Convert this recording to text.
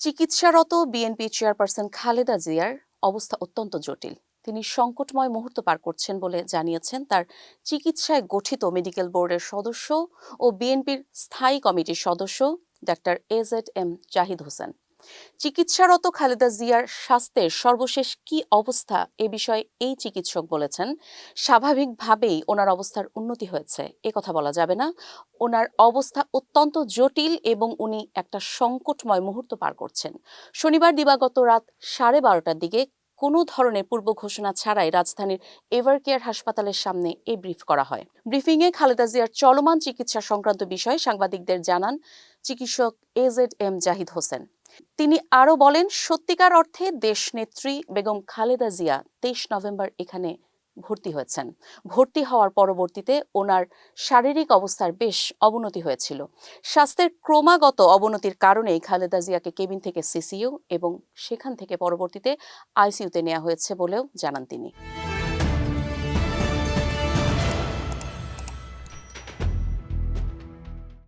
চিকিৎসারত BNP chairperson Khaleda জিয়ার অবস্থা অত্যন্ত জটিল। তিনি সংকটময় মুহূর্ত পার করছেন বলে জানিয়েছেন তার চিকিৎসায় গঠিত মেডিকেল বোর্ডের সদস্য ও বিএনপির স্থায়ী কমিটির সদস্য doctor AZ M Zahid Hossain. চিকিৎসারত Khaleda জিয়ার স্বাস্থ্যের সর্বশেষ কি অবস্থা এ বিষয়ে এই চিকিৎসক বলেছেন। স্বাভাবিকভাবেই ওনার অবস্থার উন্নতি হয়েছে, এ কথা বলা যাবে না। ওনার অবস্থা অত্যন্ত জটিল এবং উনি একটা সংকটময় মুহূর্ত পার করছেন। শনিবার দিবাগত রাত সাড়ে বারোটার দিকে কোনো ধরনের পূর্ব ঘোষণা ছাড়াই রাজধানীর এভারকেয়ার হাসপাতালের সামনে এই ব্রিফ করা হয়। ব্রিফিংয়ে খালেদা জিয়ার চলমান চিকিৎসা সংক্রান্ত বিষয়ে সাংবাদিকদের জানান চিকিৎসক এজেড এম জাহিদ হোসেন। তিনি আরও বলেন, সত্যিকার অর্থে দেশনেত্রী বেগম খালেদা জিয়া তেইশ নভেম্বর এখানে ভর্তি হয়েছেন। ভর্তি হওয়ার পরবর্তীতে ওনার শারীরিক অবস্থার বেশ অবনতি হয়েছিল। স্বাস্থ্যের ক্রমাগত অবনতির কারণেই খালেদা জিয়াকে কেবিন থেকে সিসিইউ এবং সেখান থেকে পরবর্তীতে আইসিইউতে নেওয়া হয়েছে বলেও জানান তিনি।